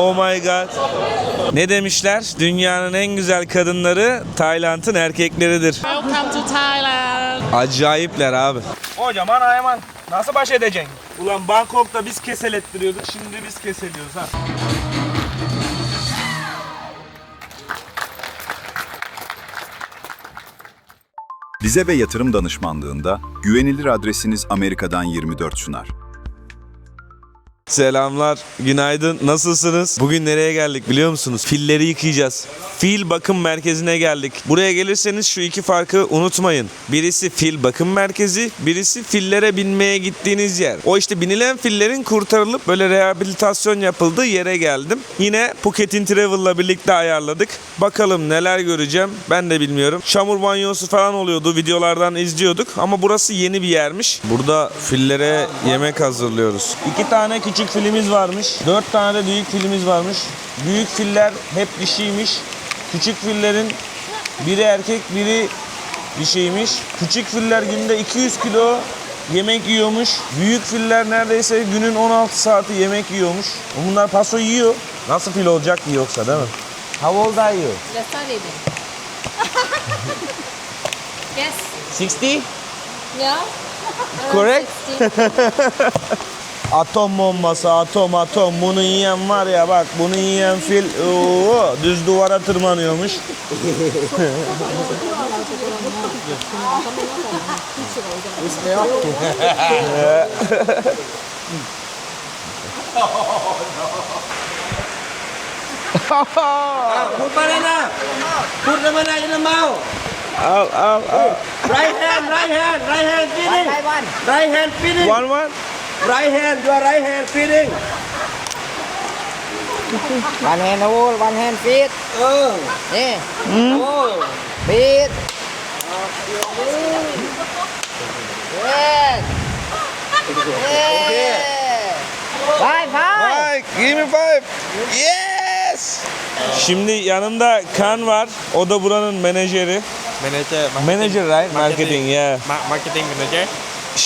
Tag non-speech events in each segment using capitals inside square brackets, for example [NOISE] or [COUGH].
Oh my god. Ne demişler? Dünyanın en güzel kadınları Tayland'ın erkekleridir. Welcome to Thailand. Acayipler abi. Kocaman hayvan. Nasıl baş edeceksin? Ulan Bangkok'ta biz keselettiriyorduk. Şimdi biz keseliyoruz ha. Vize ve yatırım danışmanlığında güvenilir adresiniz Amerika'dan 24 sunar. Selamlar, günaydın. Nasılsınız? Bugün nereye geldik biliyor musunuz? Filleri yıkayacağız. Fil bakım merkezine geldik. Buraya gelirseniz şu iki farkı unutmayın. Birisi fil bakım merkezi, birisi fillere binmeye gittiğiniz yer. O işte binilen fillerin kurtarılıp böyle rehabilitasyon yapıldığı yere geldim. Yine Phuket'in Travel'la birlikte ayarladık. Bakalım neler göreceğim ben de bilmiyorum. Çamur banyosu falan oluyordu videolardan izliyorduk ama burası yeni bir yermiş. Burada fillere yemek hazırlıyoruz. İki tane küçük filimiz varmış. Dört tane de büyük filimiz varmış. Büyük filler hep dişiymiş. Küçük fillerin biri erkek biri dişiymiş. Küçük filler günde 200 kilo yemek yiyormuş. Büyük filler neredeyse günün 16 saati yemek yiyormuş. Bunlar paso yiyor. Nasıl fil olacak ki yoksa değil mi? How old are you? Not even. yes. 60? Yeah. Correct. [LAUGHS] 60. Atom bombası, atom atom. Bunu yiyen var ya bak, bunu yiyen fil oo, düz duvara tırmanıyormuş. Put banana. Put the banana in the mouth. Al al al. Right hand, right hand, right hand one. Right hand feeding. One one. Right hand, your right hand feeding. One hand hold, one hand feed. เออ นี่ โอ้ feed. Yes. Yes. Five, five. Five, give me five. Yes. Şimdi yanımda Kan var. O da buranın menajeri. manager Manager right? Marketing yeah. ma- marketing manager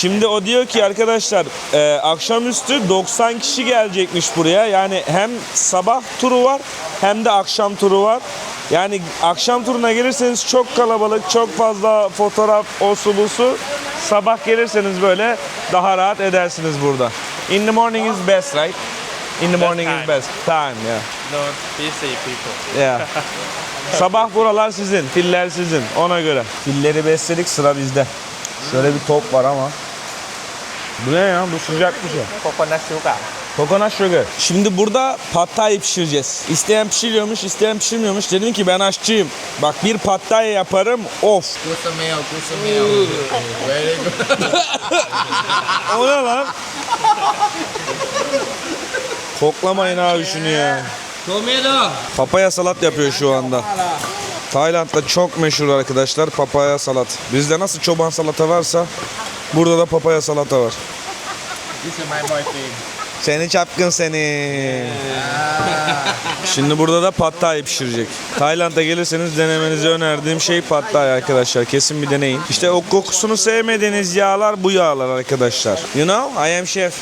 Şimdi o diyor ki arkadaşlar e, akşamüstü 90 kişi gelecekmiş buraya. Yani hem sabah turu var hem de akşam turu var. Yani akşam turuna gelirseniz çok kalabalık, çok fazla fotoğraf, o su bu su. Sabah gelirseniz böyle daha rahat edersiniz burada. In the morning is best, right? In the morning is best. Time, yeah. no busy people Yeah. Sabah buralar sizin, filler sizin. Ona göre. Filleri besledik sıra bizde. Şöyle bir top var ama. Bu ne ya? Bu sıcak bir şey. coconut sugar Coconut sugar. Şimdi burada pad thai pişireceğiz. İsteyen pişiriyormuş, isteyen pişirmiyormuş. Dedim ki ben aşçıyım. Bak bir pad thai yaparım. Of. good smell very good O ne lan? Koklamayın abi şunu ya. tomato Papaya salat yapıyor şu anda. Tayland'da çok meşhur arkadaşlar papaya salat. Bizde nasıl çoban salata varsa burada da papaya salata var. this is my boyfriend Seni çapkın seni. Şimdi burada da pad thai pişirecek. Tayland'a gelirseniz denemenizi önerdiğim şey pad thai arkadaşlar. Kesin bir deneyin. İşte o kokusunu sevmediğiniz yağlar bu yağlar arkadaşlar. You know, I am chef.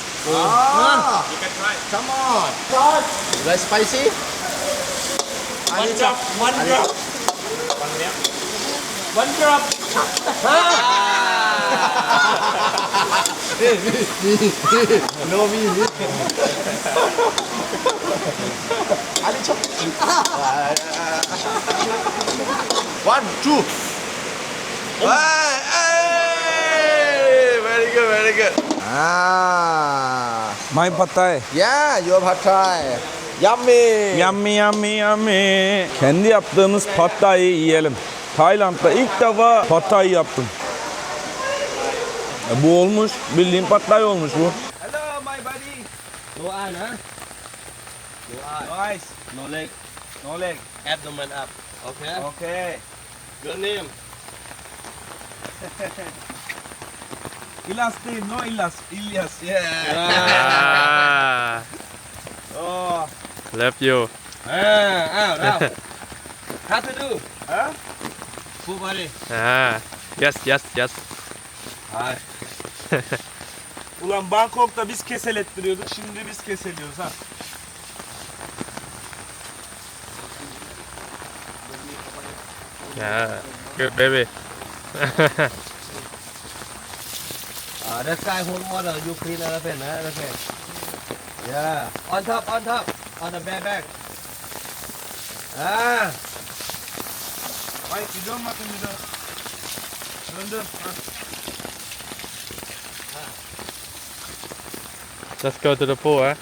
very spicy one drop one drop one drop one two very good very good ah My pad thai. yeah your pad thai yummy Yummy yummy yummy. Kendi yaptığımız pad thai'yi yiyelim. Tayland'da ilk defa pad thai yaptım. E, bu olmuş. Bildiğin pad thai olmuş bu. hello my buddy no eye na no eyes no leg No leg. abdomen up okay Okay. your name [LAUGHS] İlyas değil, no İlyas. İlyas, yeah. ah Oh. love you ah ah now [LAUGHS] how to do Ha? full body ah yes yes yes Hayır. [LAUGHS] Ulan Bangkok'ta biz kesel ettiriyorduk. Şimdi biz keseliyoruz ha. Yeah, good baby. [LAUGHS] uh, ah, that guy hold water, you clean elephant, huh? elephant. Yeah, on top, on top, on the back back. Ah. Wait, you don't, Martin, you don't. Döndür. Ha. Let's go to the pool, eh?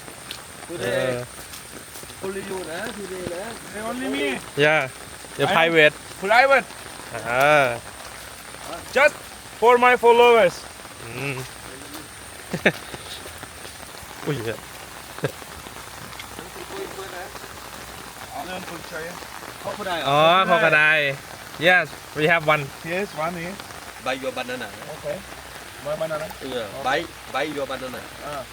today, Uh, only you, huh? Today, huh? Only me. yeah. The I- private. Private. Ah. Just for my followers. Mm. Ui, dạ. Alıyorum fırçayı. Crocodile. Oh, crocodile. Yes, we have one. Yes, one here. Buy your banana. Okay. My banana. Yeah, buy, buy your banana. Ah.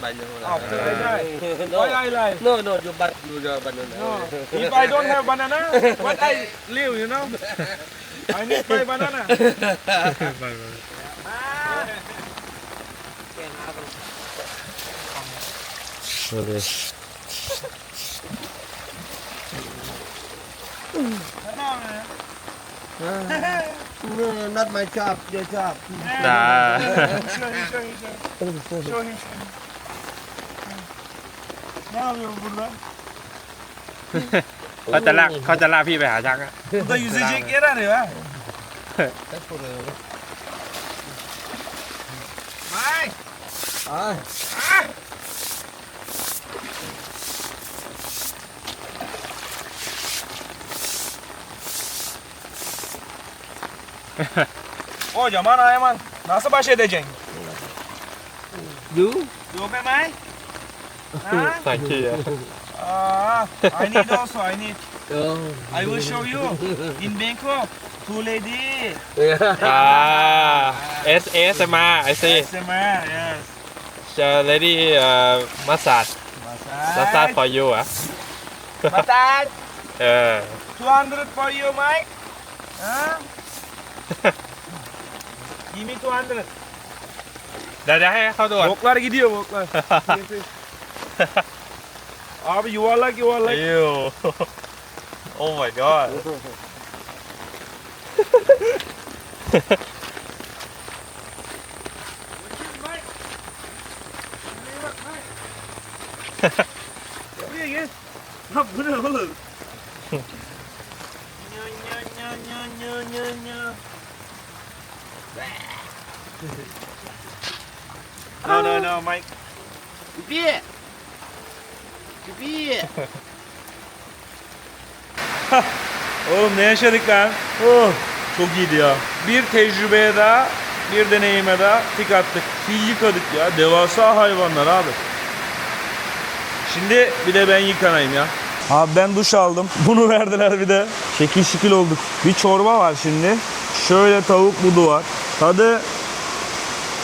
Buy your banana. okay, ah. no, Why I lie? no, no, you buy your banana. No. If I don't have banana, what I live, you know? I need my banana. [LAUGHS] No, not my job, your job. Nah. Show him, show him, show him. Show him, [LAUGHS] show him. Ne yapıyorum burada? เขาจะลากเขาจะลากพี่ไปหาช้างอะ Burada yüzecek yer arıyor ha. That's for the... Mike! Ah, Kocaman hayvan. Nasıl baş edeceksin? you? Yok be Mike. Ha? ใส่ขี้อะ Ah, I need also, I need. Oh. I will show you. In Bangkok, two lady. อ่า S S มา I see ASMR, yes. the lady uh, massage massage for you อ่ะ Massage. [LAUGHS] เออ 200 for you, Mike. Huh? Give me 200. เดี๋ยวจะให้เขาตรวจ Boklar gidiyor boklar. Abi yuvarlak yuvarlak. Ew. [LAUGHS] oh my god Buraya gel. Lan bu ne oğlum? Nya, nya, nya, nya, nya, nya, nya. No no no Mike. Pipi! Pipi! Oğlum ne yaşadık lan? Oh, çok iyiydi ya. Bir tecrübeye daha, bir deneyime daha tik attık. Fil yıkadık ya. Devasa hayvanlar abi. Şimdi bir de ben yıkanayım ya. Abi ben duş aldım. [LAUGHS] Bunu verdiler bir de. Şekil şekil olduk. Bir çorba var şimdi. Şöyle tavuk budu var. Tadı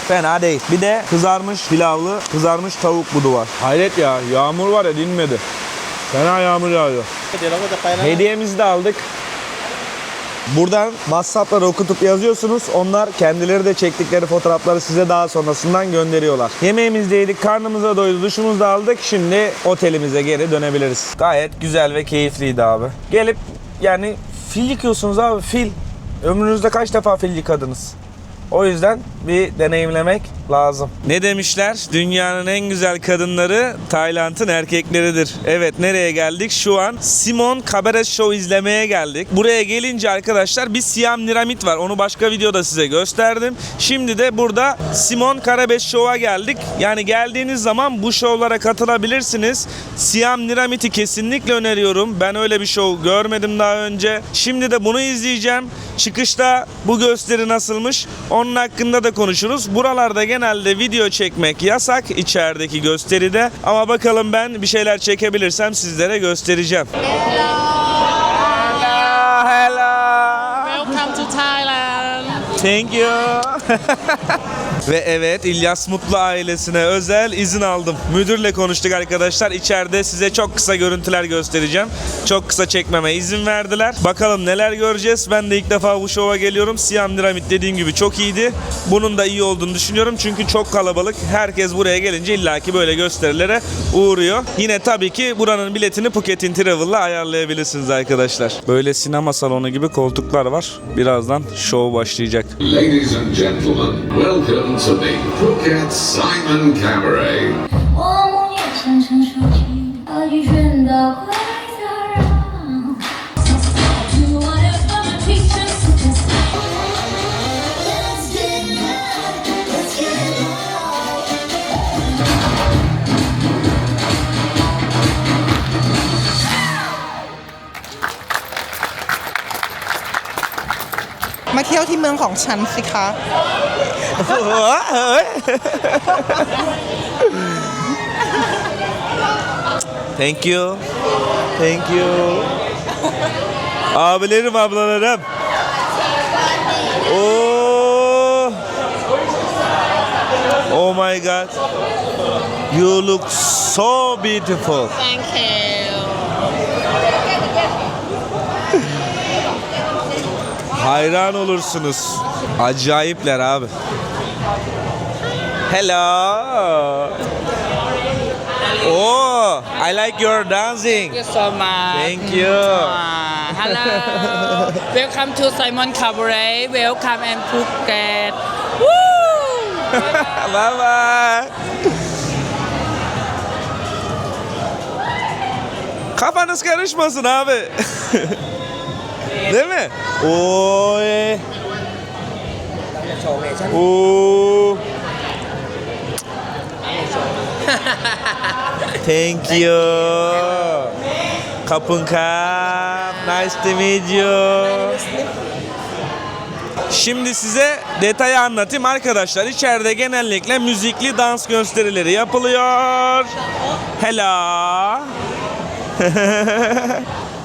Fena değil. Bir de kızarmış pilavlı, kızarmış tavuk budu var. Hayret ya. Yağmur var ya dinmedi. Fena yağmur yağıyor. Hediyemizi de aldık. Buradan WhatsApp'ları okutup yazıyorsunuz. Onlar kendileri de çektikleri fotoğrafları size daha sonrasından gönderiyorlar. Yemeğimizi de yedik, karnımıza doydu, duşumuzu da aldık. Şimdi otelimize geri dönebiliriz. Gayet güzel ve keyifliydi abi. Gelip yani fil yıkıyorsunuz abi fil. Ömrünüzde kaç defa fil yıkadınız? O yüzden bir deneyimlemek lazım. Ne demişler? Dünyanın en güzel kadınları Tayland'ın erkekleridir. Evet nereye geldik? Şu an Simon Cabaret Show izlemeye geldik. Buraya gelince arkadaşlar bir Siam Niramit var. Onu başka videoda size gösterdim. Şimdi de burada Simon Cabaret Show'a geldik. Yani geldiğiniz zaman bu şovlara katılabilirsiniz. Siam Niramit'i kesinlikle öneriyorum. Ben öyle bir show görmedim daha önce. Şimdi de bunu izleyeceğim. Çıkışta bu gösteri nasılmış? Onun hakkında da konuşuruz. Buralarda genelde video çekmek yasak içerideki gösteride. Ama bakalım ben bir şeyler çekebilirsem sizlere göstereceğim. Hello, hello. Welcome to Thailand. Thank you. [LAUGHS] Ve evet İlyas Mutlu ailesine özel izin aldım. Müdürle konuştuk arkadaşlar. İçeride size çok kısa görüntüler göstereceğim. Çok kısa çekmeme izin verdiler. Bakalım neler göreceğiz. Ben de ilk defa bu şova geliyorum. Siyam Dinamit dediğim gibi çok iyiydi. Bunun da iyi olduğunu düşünüyorum. Çünkü çok kalabalık. Herkes buraya gelince illaki böyle gösterilere uğruyor. Yine tabii ki buranın biletini Phuket Travel'la ayarlayabilirsiniz arkadaşlar. Böyle sinema salonu gibi koltuklar var. Birazdan show başlayacak. Ladies and gentlemen, welcome to the Phuket Simon Cabaret. 我梦也沉沉说起，爱与寻到 มาเที่ยวที่เมืองของฉันสิคะ Thank you. Thank you. Abilerim ablalarım. Oh. Oh my god. You look so beautiful. Thank you. Hayran olursunuz. Acayipler abi. Hello. Oh, I like your dancing. Thank you so much. Thank you. Ah, hello. [LAUGHS] Welcome to Simon Cabaret. Welcome and Phuket. Woo! [LAUGHS] bye bye. Kafanız karışmasın abi. [LAUGHS] Değil mi? Oy. Oo. [LAUGHS] Thank you. Kapın kap. Nice to meet you. Şimdi size detayı anlatayım arkadaşlar. İçeride genellikle müzikli dans gösterileri yapılıyor. Hello. [LAUGHS]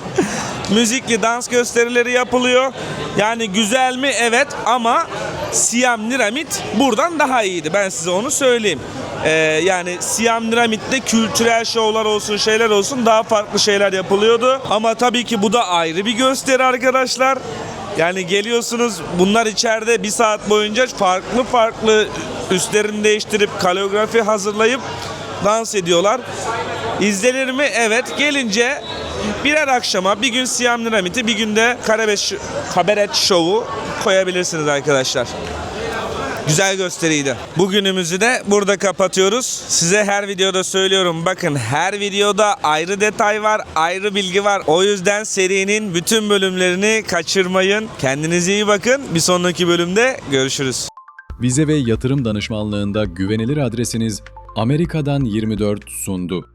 müzikli dans gösterileri yapılıyor. Yani güzel mi? Evet ama Siam Niramit buradan daha iyiydi. Ben size onu söyleyeyim. Ee, yani Siam Niramit'te kültürel şovlar olsun şeyler olsun daha farklı şeyler yapılıyordu. Ama tabii ki bu da ayrı bir gösteri arkadaşlar. Yani geliyorsunuz bunlar içeride bir saat boyunca farklı farklı üstlerini değiştirip koreografi hazırlayıp dans ediyorlar. İzlenir mi? Evet. Gelince birer akşama bir gün Siyam Dinamit'i bir günde Karabeş, Kabaret Show'u koyabilirsiniz arkadaşlar. Güzel gösteriydi. Bugünümüzü de burada kapatıyoruz. Size her videoda söylüyorum. Bakın her videoda ayrı detay var, ayrı bilgi var. O yüzden serinin bütün bölümlerini kaçırmayın. Kendinize iyi bakın. Bir sonraki bölümde görüşürüz. Vize ve yatırım danışmanlığında güvenilir adresiniz Amerika'dan 24 sundu.